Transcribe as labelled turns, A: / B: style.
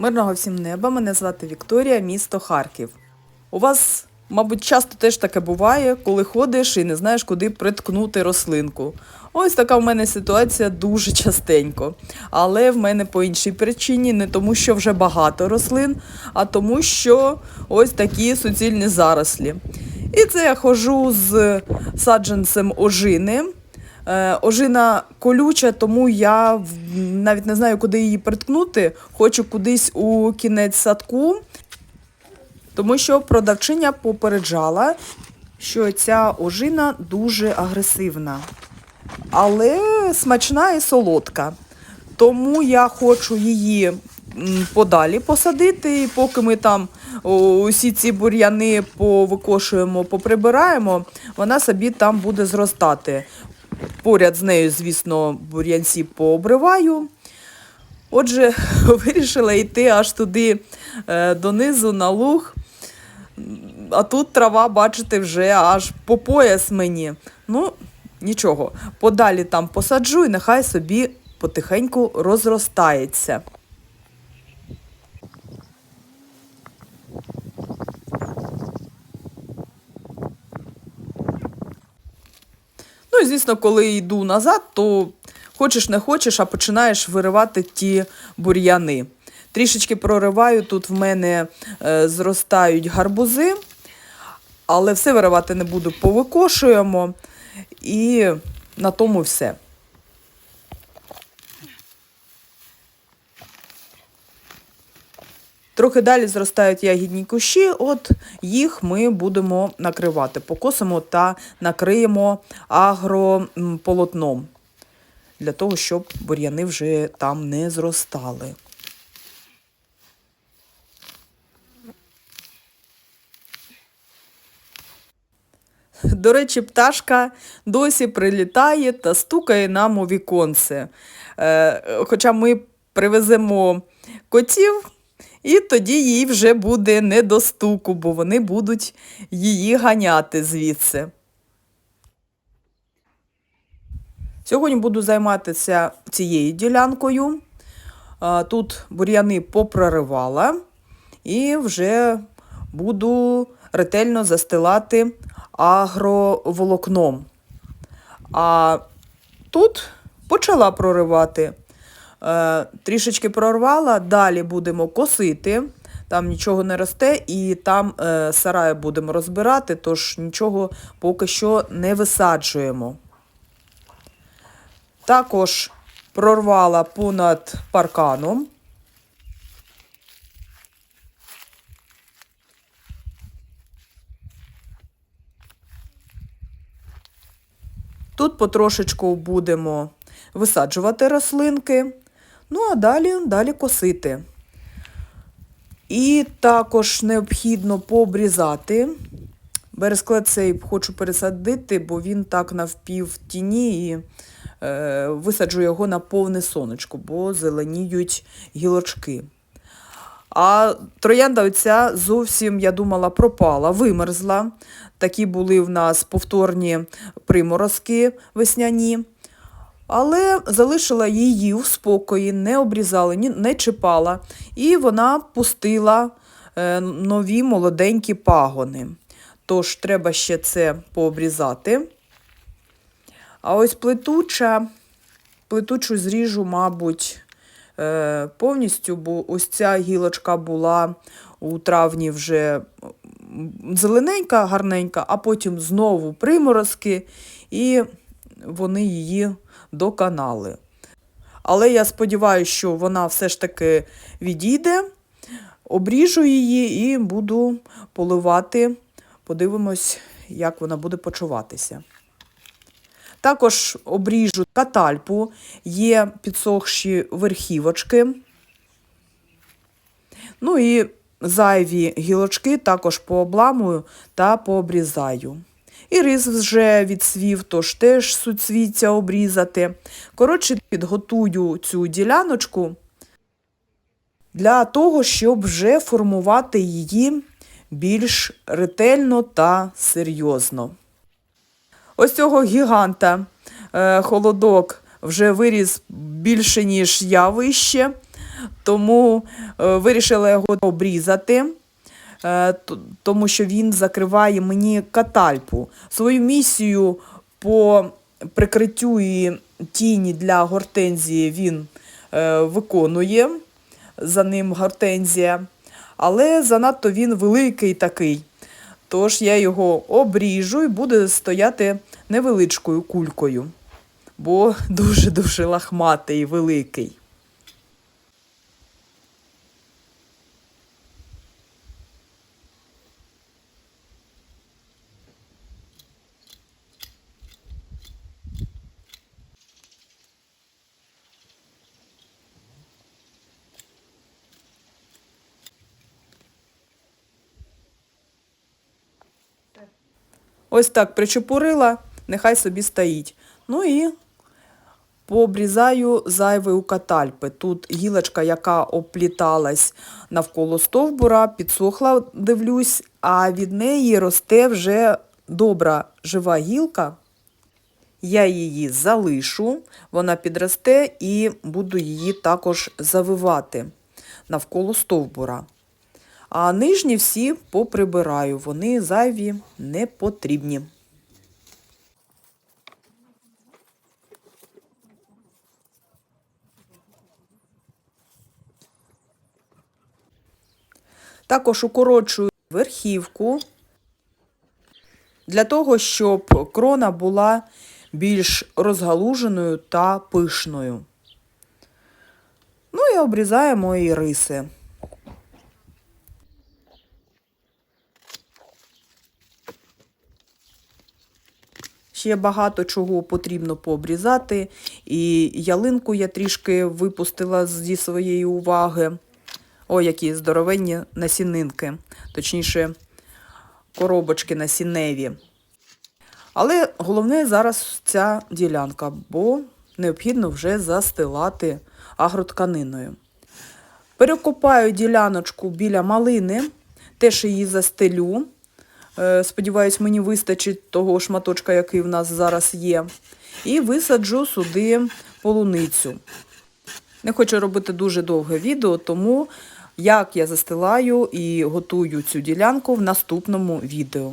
A: Мирного всім неба, мене звати Вікторія, місто Харків. У вас, мабуть, часто теж таке буває, коли ходиш і не знаєш, куди приткнути рослинку. Ось така в мене ситуація дуже частенько. Але в мене по іншій причині, не тому, що вже багато рослин, а тому, що ось такі суцільні зарослі. І це я ходжу з саджанцем ожини. Е, Ожина колюча, тому я навіть не знаю, куди її приткнути. Хочу кудись у кінець садку, тому що продавчиня попереджала, що ця ожина дуже агресивна, але смачна і солодка. Тому я хочу її подалі посадити, і поки ми там усі ці бур'яни повикошуємо, поприбираємо, вона собі там буде зростати. Поряд з нею, звісно, бур'янці пообриваю. Отже, вирішила йти аж туди е, донизу на луг. А тут трава, бачите, вже аж по пояс мені. Ну, нічого, подалі там посаджу і нехай собі потихеньку розростається. І звісно, коли йду назад, то хочеш не хочеш, а починаєш виривати ті бур'яни. Трішечки прориваю, тут в мене е, зростають гарбузи, але все виривати не буду, повикошуємо і на тому все. Трохи далі зростають ягідні кущі, от їх ми будемо накривати. Покосимо та накриємо агрополотном для того, щоб бур'яни вже там не зростали. До речі, пташка досі прилітає та стукає нам у віконце. Е, хоча ми привеземо котів, і тоді їй вже буде не до стуку, бо вони будуть її ганяти звідси. Сьогодні буду займатися цією ділянкою. Тут бур'яни попроривала і вже буду ретельно застилати агроволокном. А тут почала проривати. Е, трішечки прорвала, далі будемо косити. Там нічого не росте, і там е, сараї будемо розбирати, тож нічого поки що не висаджуємо. Також прорвала понад парканом. Тут потрошечку будемо висаджувати рослинки, ну а далі, далі косити. І також необхідно пообрізати. Бересклет цей хочу пересадити, бо він так навпів тіні і е, висаджу його на повне сонечко, бо зеленіють гілочки. А троянда оця зовсім, я думала, пропала, вимерзла. Такі були в нас повторні приморозки весняні. Але залишила її в спокої, не обрізала, не чіпала. І вона пустила е, нові молоденькі пагони. Тож треба ще це пообрізати. А ось плетуча, плетучу зріжу, мабуть, е, повністю, бо ось ця гілочка була у травні вже зелененька, гарненька, а потім знову приморозки, і вони її доконали. Але я сподіваюся, що вона все ж таки відійде, обріжу її і буду поливати. Подивимось, як вона буде почуватися. Також обріжу катальпу, є підсохші верхівочки. Ну і зайві гілочки також пообламую та пообрізаю. І рис вже відсвів, тож теж суцвіття обрізати. Коротше, підготую цю діляночку для того, щоб вже формувати її більш ретельно та серйозно. Ось цього гіганта е, холодок вже виріс більше, ніж я вище. тому е, вирішила його обрізати, тому що він закриває мені катальпу. Свою місію по прикриттю і тіні для гортензії він е, виконує. За ним гортензія, але занадто він великий такий. Тож я його обріжу і буде стояти невеличкою кулькою, бо дуже-дуже лахматий великий. Ось так причепурила, нехай собі стоїть. Ну і пообрізаю зайвий у катальпи. Тут гілочка, яка опліталась навколо стовбура, підсохла, дивлюсь, а від неї росте вже добра жива гілка. Я її залишу, вона підросте і буду її також завивати навколо стовбура. А нижні всі поприбираю, вони зайві не потрібні. Також укорочую верхівку для того, щоб крона була більш розгалуженою та пишною. Ну і обрізаємо і риси. Ще багато чого потрібно пообрізати. І ялинку я трішки випустила зі своєї уваги. О, які здоровенні насінинки, точніше, коробочки насінневі. Але головне зараз ця ділянка, бо необхідно вже застилати агротканиною. Перекопаю діляночку біля малини, теж її застелю. Е, Сподіваюсь, мені вистачить того шматочка, який в нас зараз є. І висаджу сюди полуницю. Не хочу робити дуже довге відео, тому як я застилаю і готую цю ділянку в наступному відео.